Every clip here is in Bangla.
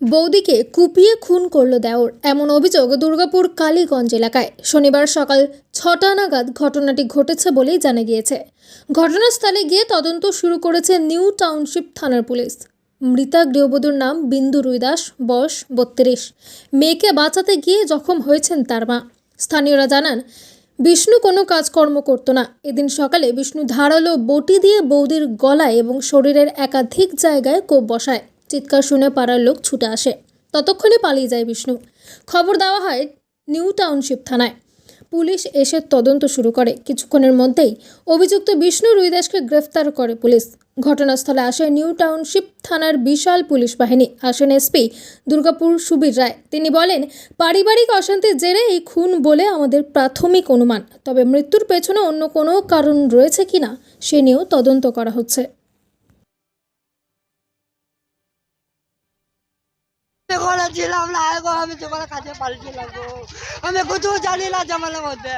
বৌদিকে কুপিয়ে খুন করল দেওর, এমন অভিযোগ দুর্গাপুর কালীগঞ্জ এলাকায়। শনিবার সকাল ছটা নাগাদ ঘটনাটি ঘটেছে বলেই জানা গিয়েছে। ঘটনাস্থলে গিয়ে তদন্ত শুরু করেছে নিউ টাউনশিপ থানার পুলিশ। মৃতা গৃহবধূর নাম বিন্দু রুইদাস বয়স বত্রিশ। মেয়েকে বাঁচাতে গিয়ে জখম হয়েছেন তার মা। স্থানীয়রা জানান, বিষ্ণু কোনো কাজকর্ম করতো না। এদিন সকালে বিষ্ণু ধারালো বটি দিয়ে বৌদির গলায় এবং শরীরের একাধিক জায়গায় কোপ বসায়। চিৎকার শুনে পাড়ার লোক ছুটে আসে। ততক্ষণে পালিয়ে যায় বিষ্ণু। খবর দেওয়া হয় নিউ টাউনশিপ থানায়। পুলিশ এসে তদন্ত শুরু করে। কিছুক্ষণের মধ্যেই অভিযুক্ত বিষ্ণু রুইদাসকে গ্রেফতার করে পুলিশ। ঘটনাস্থলে আসে নিউ টাউনশিপ থানার বিশাল পুলিশ বাহিনী। আসেন এসপি দুর্গাপুর সুবীর রায়। তিনি বলেন, পারিবারিক অশান্তির জেরে এই খুন বলে আমাদের প্রাথমিক অনুমান। তবে মৃত্যুর পেছনে অন্য কোনো কারণ রয়েছে কিনা, সে নিয়েও তদন্ত করা হচ্ছে। ঘরে ছিলাম না গো আমি তোমার কাছে পালিয়েছিলাম গো আমি কিছু জানি না জামালের মধ্যে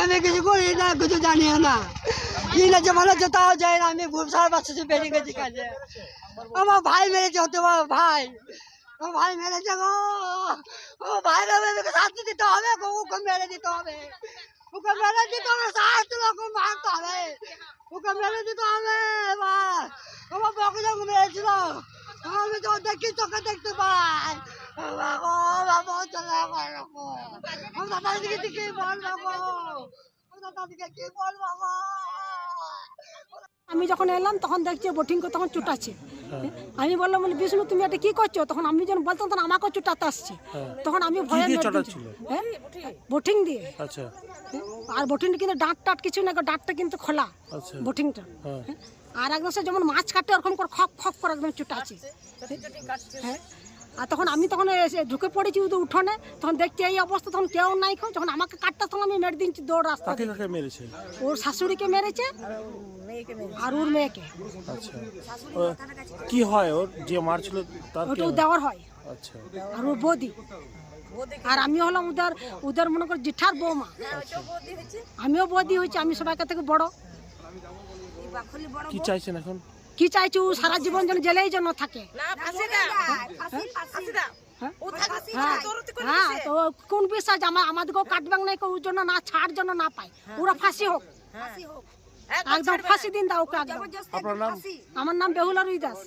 আমি কিছু করি না কিছু জানিও না কি না জামালে তাও যাই না আমি ভুলসার বাচ্চা বেরিয়ে গেছি কাজে আমার ভাই মেরেছে হতে পারে ভাই ও ভাই মেরেছে গো ও ভাই মেরে শাস্তি দিতে হবে গো ওকে মেরে দিতে হবে ওকে মেরে দিতে হবে শাস্তি লোক মারতে হবে ওকে মেরে দিতে হবে এবার আমার বকে যখন মেরেছিল আমি তো দেখি চোখে দেখতে পাই? বাবা। আমি কি দাদার দিকে কি আমি যখন এলাম, তখন দেখছি বোটিংকে তখন চুটাচ্ছে আমি বললাম বলি বিষ্ণু তুমি এটা কি করছ? তখন আমি যখন বলতাম তখন আমাকেও চুটাতে আসছে। তখন আমি ভয়ে। হ্যাঁ? বোটিং দিয়ে। আচ্ছা। আর বোটিংটা কিন্তু ডাঁট টাট কিছু না গো, ডাঁটটা কিন্তু খোলা। আচ্ছা। বোটিংটা। হ্যাঁ। আর একদম সে যেমন মাছ কাটে ওরকম করে খপ খপ করে একদম চুটাচ্ছে। হ্যাঁ? আর তখন আমি তখন এসে ঢুকে পড়েছি ওদের উঠোনে তখন দেখছি এই অবস্থা তখন কেউ নাই খাও যখন আমাকে কাটতে তখন আমি মেরে দিচ্ছি দৌড় রাস্তা মেরেছে? ওর শাশুড়িকে মেরেছে আর ওর মেয়েকে। আচ্ছা। ও, কি হয় ওর? যে মারছিল তার ওটা হয়? দেওয়ার হয়। আচ্ছা। আর ও বৌদি। আর আমি হলাম উদার উদার মনে কর জেঠার বৌমা। আমিও বৌদি হয়েছি আমি সবাইকে থেকে বড়। কি চাইছেন এখন? কি চাইছো? ও সারা জীবন যেন জেলেই যেন থাকে। হ্যাঁ? হ্যাঁ? তো কোন বিশ্বাস? আমার আমাদেরকেও কাটবাং নাই ওর জন্য না ছাড় জন্য না পায়। ওরা ফাঁসি হোক। একদম ফাঁসি দিন দাও ওকে একদম আমার নাম বেহুলা রুই দাস।